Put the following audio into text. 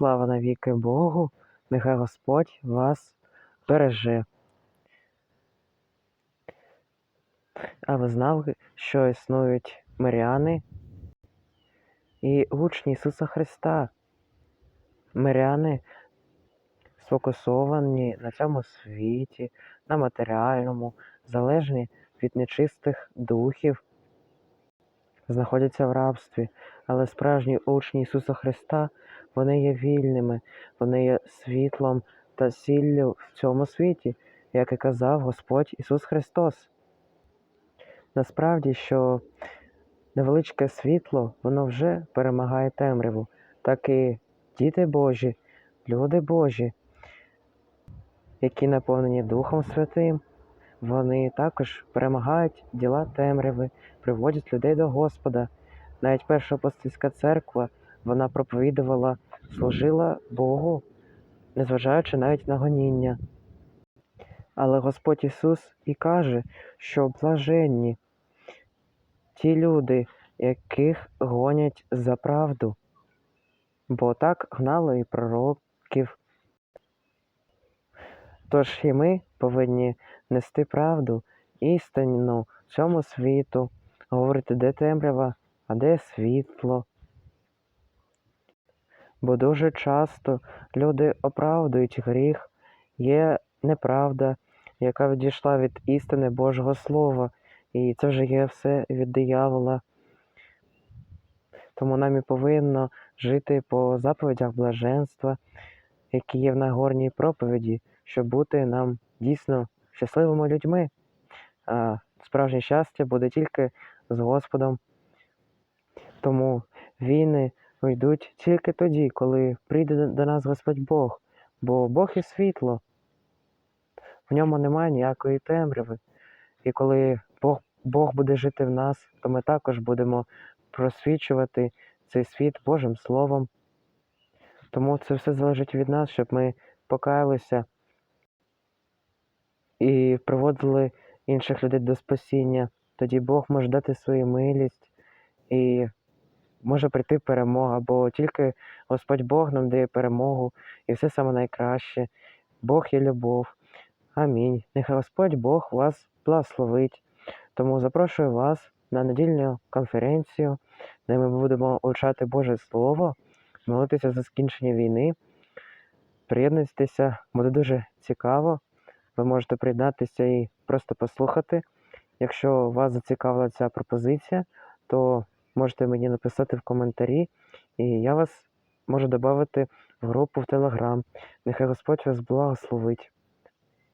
слава навіки Богу, нехай Господь вас береже. А ви знали, що існують миряни і учні Ісуса Христа? Миряни сфокусовані на цьому світі, на матеріальному, залежні від нечистих духів, знаходяться в рабстві, але справжні учні Ісуса Христа, вони є вільними, вони є світлом та сіллю в цьому світі, як і казав Господь Ісус Христос. Насправді, що невеличке світло, воно вже перемагає темряву, так і діти Божі, люди Божі, які наповнені Духом Святим, вони також перемагають діла темряви, приводять людей до Господа. Навіть перша апостольська церква вона проповідувала, служила Богу, незважаючи навіть на гоніння. Але Господь Ісус і каже, що блаженні ті люди, яких гонять за правду, бо так гнали і пророків. Тож і ми повинні нести правду, істину цьому світу, говорити, де темрява, а де світло. Бо дуже часто люди оправдують гріх, є неправда, яка відійшла від істини Божого Слова, і це вже є все від диявола. Тому нам і повинно жити по заповідях блаженства, які є в Нагорній проповіді, щоб бути нам дійсно щасливими людьми. Справжнє щастя буде тільки з Господом. Тому війни йдуть тільки тоді, коли прийде до нас Господь Бог, бо Бог і світло. В ньому немає ніякої темряви. І коли Бог, Бог буде жити в нас, то ми також будемо просвічувати цей світ Божим Словом. Тому це все залежить від нас, щоб ми покаялися і приводили інших людей до спасіння. Тоді Бог може дати свою милість і може прийти перемога, бо тільки Господь Бог нам дає перемогу і все саме найкраще. Бог є любов. Амінь. Нехай Господь Бог вас благословить. Тому запрошую вас на недільну конференцію, де ми будемо вивчати Боже Слово, молитися за скінчення війни. Приєднуйтеся, буде дуже цікаво. Ви можете приєднатися і просто послухати. Якщо вас зацікавила ця пропозиція, то можете мені написати в коментарі, і я вас можу додати в групу в Телеграм. Нехай Господь вас благословить.